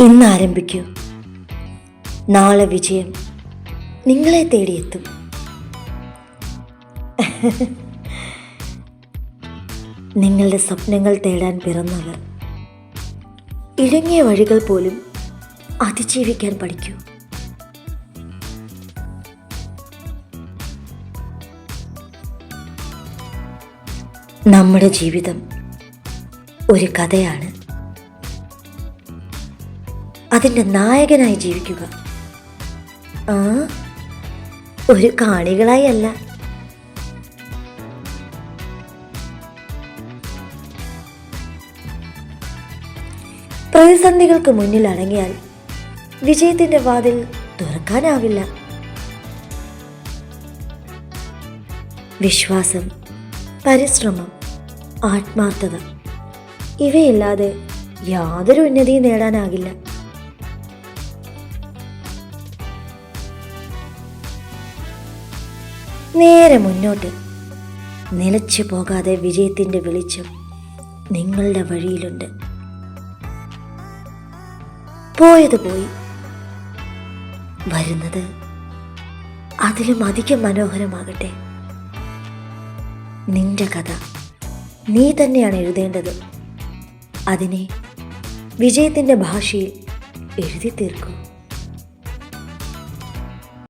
ഇന്ന് ആരംഭിക്കൂ. നാളെ വിജയം നിങ്ങളെ തേടിയെത്തും. നിങ്ങളുടെ സ്വപ്നങ്ങൾ തേടാൻ പിറന്നവർ ഇഴങ്ങിയ വഴികൾ പോലും അതിജീവിക്കാൻ പഠിക്കൂ. നമ്മുടെ ജീവിതം ഒരു കഥയാണ്. അതിന്റെ നായകനായി ജീവിക്കുക. ആ ഒരു കാണികളായി അല്ല. പ്രതിസന്ധികൾക്ക് മുന്നിൽ അടങ്ങിയാൽ വിജയത്തിന്റെ വാതിൽ തുറക്കാനാവില്ല. വിശ്വാസം പരിശ്രമം ആത്മാർത്ഥത ഇവയില്ലാതെ യാതൊരു ഉന്നതിയും നേടാനാകില്ല. നേരെ മുന്നോട്ട്. നിലച്ചു പോകാതെ വിജയത്തിന്റെ വെളിച്ചം നിങ്ങളുടെ വഴിയിലുണ്ട്. പോയത് പോയി വരുന്നത് അതിലും അധികം മനോഹരമാകട്ടെ. നിന്റെ കഥ നീ തന്നെയാണ് എഴുതേണ്ടത്. അതിനെ വിജയത്തിന്റെ ഭാഷയിൽ എഴുതി തീർക്കൂ.